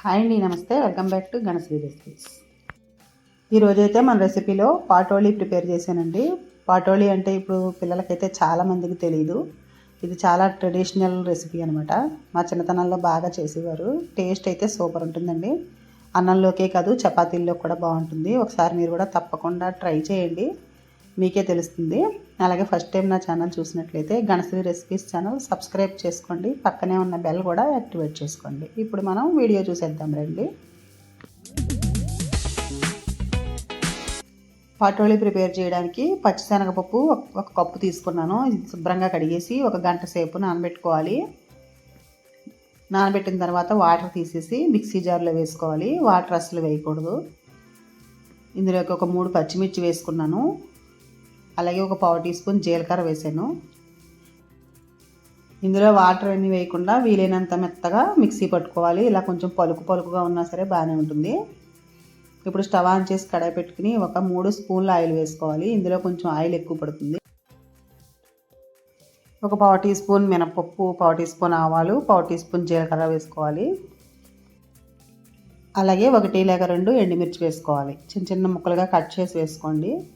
Hi అండి నమస్తే. Welcome back to Ganasri recipes ఈరోజు అయితే మన రెసిపీలో పాటోళీ ప్రిపేర్ చేశానండి. పాటోళీ అంటే ఇప్పుడు పిల్లలకైతే చాలా మందికి తెలియదు ఇది చాలా ట్రెడిషనల్ రెసిపీ అనమాట మా చిన్నతనంలో బాగా చేసేవారు. టేస్ట్ అయితే సూపర్ ఉంటుందండి. అన్నంలోకే కాదు చపాతీల్లో కూడా బాగుంటుంది. ఒకసారి మీరు కూడా తప్పకుండా ట్రై చేయండి. మీకే తెలుస్తుంది. అలాగే ఫస్ట్ టైం నా ఛానల్ చూసినట్లయితే గణశ్రీ రెసిపీస్ ఛానల్ సబ్స్క్రైబ్ చేసుకోండి. పక్కనే ఉన్న బెల్ కూడా యాక్టివేట్ చేసుకోండి. ఇప్పుడు మనం వీడియో చూసేద్దాం రండి. పాటోళీ ప్రిపేర్ చేయడానికి పచ్చిశనగపప్పు ఒక కప్పు తీసుకున్నాను. శుభ్రంగా కడిగేసి ఒక గంట సేపు నానబెట్టుకోవాలి. నానబెట్టిన తర్వాత వాటర్ తీసేసి మిక్సీ జార్లో వేసుకోవాలి. వాటర్ అసలు వేయకూడదు. ఇందులోకి ఒక మూడు పచ్చిమిర్చి వేసుకున్నాను. అలాగే ఒక పావు టీ స్పూన్ జీలకర్ర వేసాను. ఇందులో వాటర్ అన్నీ వేయకుండా వీలైనంత మెత్తగా మిక్సీ పట్టుకోవాలి. ఇలా కొంచెం పలుకు పలుకుగా ఉన్నా సరే బాగానే ఉంటుంది. ఇప్పుడు స్టవ్ ఆన్ చేసి కడాయి పెట్టుకుని ఒక మూడు స్పూన్ల ఆయిల్ వేసుకోవాలి. ఇందులో కొంచెం ఆయిల్ ఎక్కువ పడుతుంది. ఒక పావు టీ స్పూన్ మినపప్పు పావు టీ స్పూన్ ఆవాలు పావు టీ స్పూన్ జీలకర్ర వేసుకోవాలి. అలాగే ఒకటి లేక రెండు ఎండుమిర్చి వేసుకోవాలి. చిన్న చిన్న ముక్కలుగా కట్ చేసి వేసుకోండి.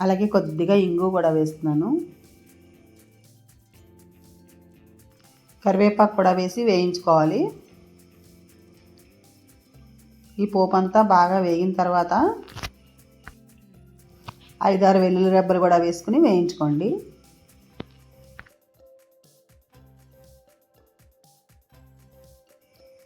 అలాగే కొద్దిగా ఇంగు కూడా వేస్తున్నాను. కరివేపాకు కూడా వేసి వేయించుకోవాలి. ఈ పోపు అంతా బాగా వేగిన తర్వాత ఐదారు వెల్లుల్లి రెబ్బలు కూడా వేసుకుని వేయించుకోండి.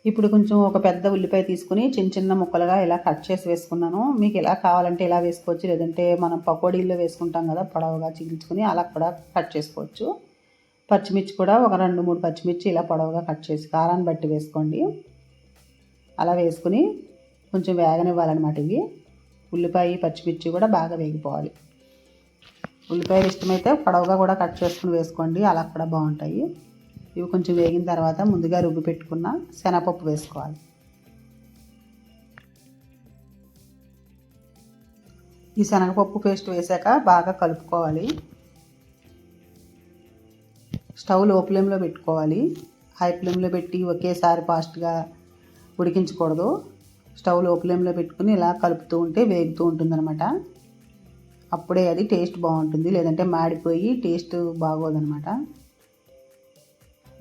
ఇప్పుడు కొంచెం ఒక పెద్ద ఉల్లిపాయ తీసుకుని చిన్న చిన్న ముక్కలుగా ఇలా కట్ చేసి వేసుకున్నాను. మీకు ఎలా కావాలంటే ఇలా వేసుకోవచ్చు లేదంటే మనం పకోడీల్లో వేసుకుంటాం కదా పొడవుగా చిగించుకొని అలా కూడా కట్ చేసుకోవచ్చు. పచ్చిమిర్చి కూడా ఒక రెండు మూడు పచ్చిమిర్చి ఇలా పొడవుగా కట్ చేసి కారాన్ని బట్టి వేసుకోండి. అలా వేసుకుని కొంచెం వేగనివ్వాలన్నమాట ఇవి. ఉల్లిపాయ పచ్చిమిర్చి కూడా బాగా వేగిపోవాలి. ఉల్లిపాయలు ఇష్టమైతే పొడవుగా కూడా కట్ చేసుకుని వేసుకోండి అలా కూడా బాగుంటాయి. ఇవి కొంచెం వేగిన తర్వాత ముందుగా రుబ్బి పెట్టుకున్న శనగపప్పు వేసుకోవాలి. ఈ శనగపప్పు పేస్ట్ వేసాక బాగా కలుపుకోవాలి. స్టవ్లో ఫ్లేమ్లో పెట్టుకోవాలి. హై ఫ్లేమ్లో పెట్టి ఒకేసారి ఫాస్ట్గా ఉడికించకూడదు. స్టవ్లో ఫ్లేమ్లో పెట్టుకుని ఇలా కలుపుతూ ఉంటే వేగుతూ ఉంటుందన్నమాట. అప్పుడే అది టేస్ట్ బాగుంటుంది. లేదంటే మాడిపోయి టేస్ట్ బాగోదనమాట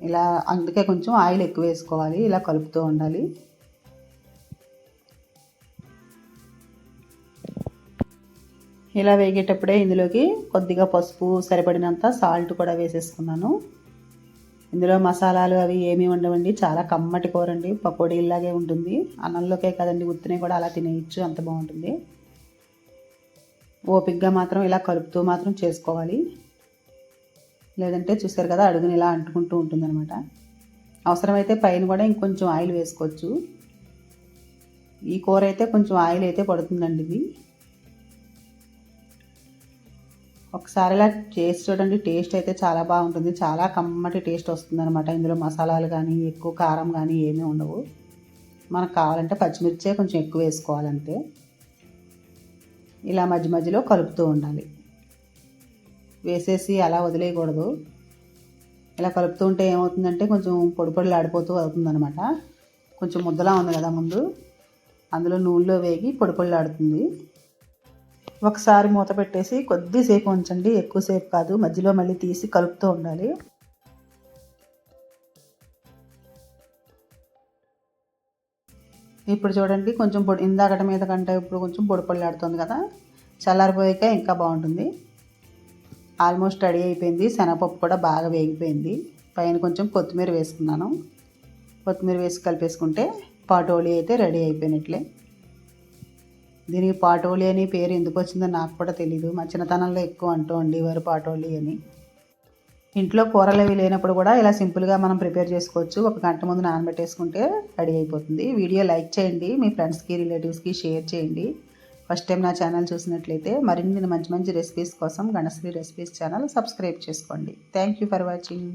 ఇలా అందుకే కొంచెం ఆయిల్ ఎక్కువ వేసుకోవాలి ఇలా కలుపుతూ ఉండాలి. ఇలా వేగేటప్పుడే ఇందులోకి కొద్దిగా పసుపు సరిపడినంత సాల్ట్ కూడా వేసేసుకున్నాను. ఇందులో మసాలాలు అవి ఏమీ ఉండవండి చాలా కమ్మటి కూర అండి పకోడీలాగే ఉంటుంది. అన్నంలోకే కదండి ఉత్తినే కూడా అలా తినేయచ్చు అంత బాగుంటుంది. ఓపిక్గా మాత్రం ఇలా కలుపుతూ మాత్రం చేసుకోవాలి. లేదంటే చూసారు కదా అడుగుని ఇలా అంటుకుంటూ ఉంటుందన్నమాట. అవసరమైతే పైన కూడా ఇంకొంచెం ఆయిల్ వేసుకోవచ్చు. ఈ కూర అయితే కొంచెం ఆయిల్ అయితే పడుతుందండి ఇది. ఒకసారి ఇలా చేసి చూడండి టేస్ట్ అయితే చాలా బాగుంటుంది. చాలా కమ్మటి టేస్ట్ వస్తుందన్నమాట. ఇందులో మసాలాలు కానీ ఎక్కువ కారం కానీ ఏమీ ఉండవు. మనకు కావాలంటే పచ్చిమిర్చే కొంచెం ఎక్కువ వేసుకోవాలంతే. ఇలా మధ్య మధ్యలో కలుపుతూ ఉండాలి. వేసేసి అలా వదిలేయకూడదు. ఇలా కలుపుతూ ఉంటే ఏమవుతుందంటే కొంచెం పొడి పొడిలు ఆడిపోతూ అవుతుందనమాట కొంచెం ముద్దలా ఉంది కదా ముందు. అందులో నూనెలో వేగి పొడి పొడిలు ఆడుతుంది. ఒకసారి మూత పెట్టేసి కొద్దిసేపు ఉంచండి. ఎక్కువసేపు కాదు. మధ్యలో మళ్ళీ తీసి కలుపుతూ ఉండాలి. ఇప్పుడు చూడండి కొంచెం పొడి ఇందాకట మీద కంటే ఇప్పుడు కొంచెం పొడి పొడిలాడుతుంది కదా. చల్లారిపోయాక ఇంకా బాగుంటుంది. ఆల్మోస్ట్ రెడీ అయిపోయింది. శనగపప్పు కూడా బాగా వేగిపోయింది. పైన కొంచెం కొత్తిమీర వేసుకున్నాను. కొత్తిమీర వేసి కలిపేసుకుంటే పాటోలీ అయితే రెడీ అయిపోయినట్లే. దీనికి పాటోలి అని పేరు ఎందుకు వచ్చిందో నాకు కూడా తెలియదు మా చిన్నతనంలో ఎక్కువ అంటూ ఉండేవారు పాటోలీ అని. ఇంట్లో కూరలు అవి లేనప్పుడు కూడా ఇలా సింపుల్గా మనం ప్రిపేర్ చేసుకోవచ్చు. ఒక గంట ముందు నానబెట్టేసుకుంటే రెడీ అయిపోతుంది. వీడియో లైక్ చేయండి. మీ ఫ్రెండ్స్కి రిలేటివ్స్కి షేర్ చేయండి. ఫస్ట్ టైం నా ఛానల్ చూసినట్లయితే మరిన్ని మంచి మంచి రెసిపీస్ కోసం గణశ్రీ రెసిపీస్ ఛానల్ సబ్స్క్రైబ్ చేసుకోండి. Thank you for watching